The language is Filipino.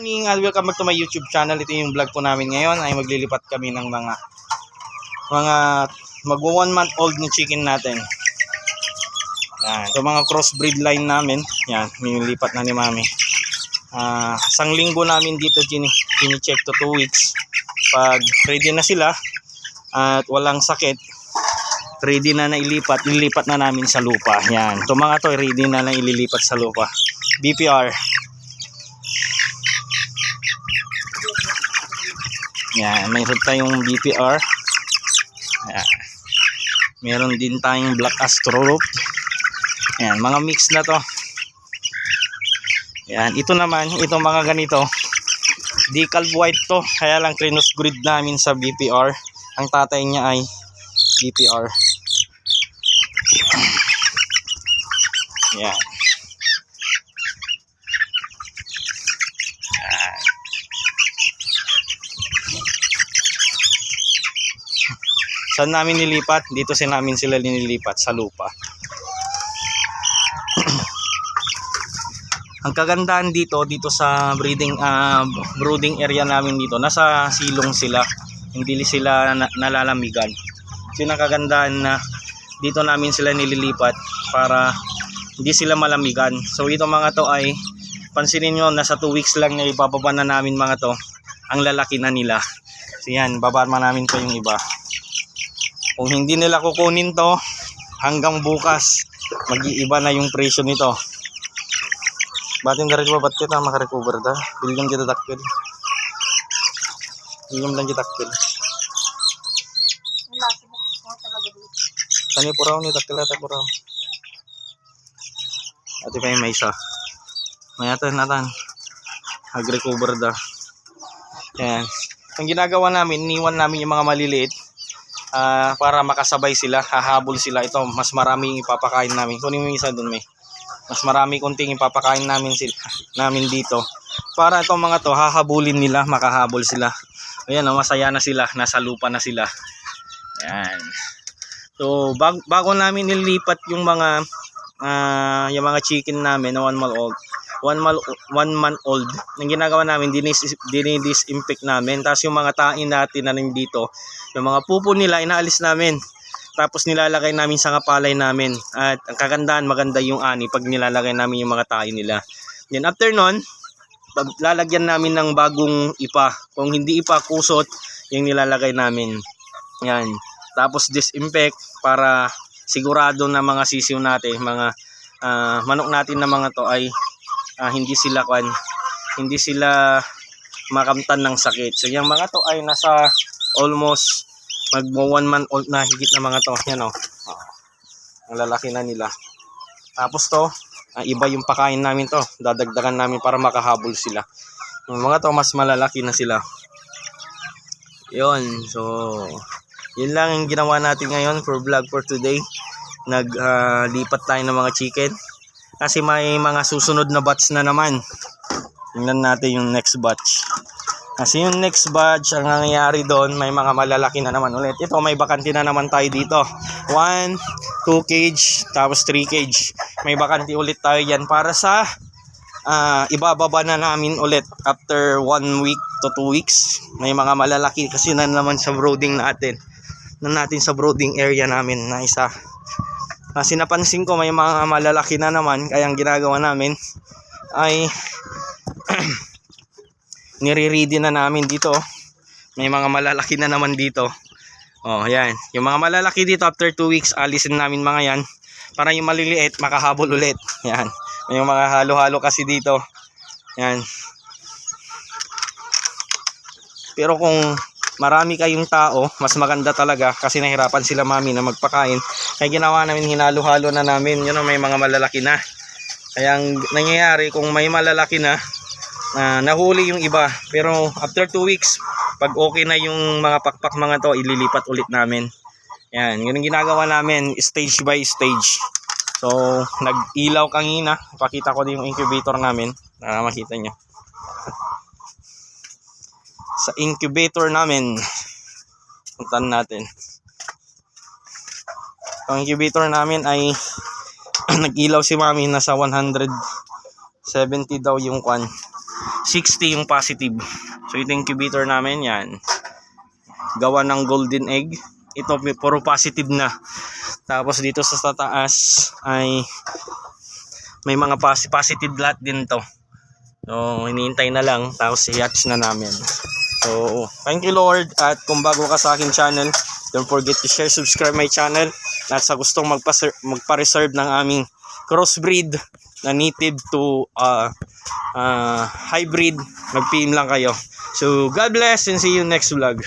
morning and welcome back to my YouTube channel. Ito yung vlog po namin ngayon ay maglilipat kami ng mga mga magwa one month old na chicken natin. Yan, ito mga crossbreed line namin. Yan, nililipat na ni Mami. Ah, isang linggo namin dito chini, check to 2 weeks. Pag ready na sila at walang sakit, ready na na ilipat, ililipat na namin sa lupa. Yan, ito mga to ready na na ililipat sa lupa. BPR. Yan, mayroon tayong BPR. Yan. Meron din tayong Black Astrolop. Yan, mga mix na to. Yan, ito naman, itong mga ganito. Decal white to, kaya lang Crenus grid namin sa BPR. Ang tatay niya ay BPR. Yan. Saan namin nilipat? Dito sa namin sila nililipat sa lupa. Ang kagandahan dito dito sa breeding ah, brooding area namin dito, nasa silong sila. Hindi sila na, nalalamigan. So yung kagandahan na dito namin sila nililipat para hindi sila malamigan. So ito mga to ay pansinin nyo nasa 2 weeks lang na ibababa na namin mga to. Ang lalaki na nila. So yan, bababa namin to yung iba. Kung hindi nila kukunin to hanggang bukas mag-iiba na yung presyo nito. Batin dari ba ba't kita makarecover da? Bilyong kita takpil. Bilyong lang kita takpil. Kani po raw ni takpil ata po raw. Ati pa yung may isa. Mayatan natan. Mag-recover da. Yan. Ang ginagawa namin, iniwan namin yung mga maliliit ah, para makasabay sila, hahabol sila. Ito, mas maraming ipapakain namin. Kunin mo isa dun, may. Mas marami kunting ipapakain namin sila, namin dito. Para itong mga to, hahabulin nila, makahabol sila. Ayan, oh, masaya na sila, nasa lupa na sila. Yan. So, bag, bago namin nilipat yung mga ah, yung mga chicken namin na one month old, one month, one month old, ang ginagawa namin, dinis, dinidisinfect namin. Tapos yung mga tain natin na dito, yung mga pupo nila, inaalis namin. Tapos nilalagay namin sa kapalay namin. At ang kagandahan, maganda yung ani pag nilalagay namin yung mga tain nila. Then after nun, lalagyan namin ng bagong ipa. Kung hindi ipa, kusot, yung nilalagay namin. Yan. Tapos disinfect para sigurado na mga sisiw natin, mga ah, manok natin na mga to ay ah, hindi sila kwan, hindi sila makamtan ng sakit. So yung mga to ay nasa almost mag one month old na higit na mga to. Yan oh. Oh. Ang lalaki na nila. Tapos to, ah, iba yung pakain namin to. Dadagdagan namin para makahabol sila. Yung mga to mas malalaki na sila. Yun. So, yun lang ang ginawa natin ngayon for vlog for today. Naglipat tayo ng mga chicken. Kasi may mga susunod na batch na naman. Tingnan natin yung next batch. Kasi yung next batch, ang nangyayari doon, may mga malalaki na naman ulit. Ito, may bakante na naman tayo dito. 1, 2 cage, tapos 3 cage. May bakante ulit tayo yan para sa ah, ibababa na namin ulit after 1 week to 2 weeks. May mga malalaki kasi na naman sa brooding natin. Na natin sa brooding area namin na isa. Kasi napansin ko may mga malalaki na naman kaya ang ginagawa namin ay nire-ready na namin dito. May mga malalaki na naman dito. Oh, yan. Yung mga malalaki dito after 2 weeks, alisin namin mga yan. Para yung maliliit, makahabol ulit. Yan. May mga halo-halo kasi dito. Yan. Pero kung marami kayong tao, mas maganda talaga kasi nahirapan sila mami na magpakain. Kaya ginawa namin, hinalo-halo na namin. Yun know, may mga malalaki na. Kaya ang nangyayari, kung may malalaki na, na nahuli yung iba. Pero after 2 weeks, pag okay na yung mga pakpak mga to, ililipat ulit namin. Yan, yun ang ginagawa namin, stage by stage. So, nag-ilaw kanina. Pakita ko din yung incubator namin. Para makita nyo. Sa incubator namin, puntan natin. Ang incubator namin ay nag-ilaw si mami nasa 170 daw yung kwan 60 yung positive. So ito incubator namin yan. Gawa ng golden egg. Ito puro positive na. Tapos dito sa tataas ay may mga pos- positive lahat din to. So hinihintay na lang tapos i-hatch na namin. So thank you Lord at kung bago ka sa akin channel, don't forget to share, subscribe my channel. At sa gustong magpa- magpa-reserve ng aming crossbreed na native to uh, uh, hybrid, mag-PM lang kayo. So, God bless and see you next vlog.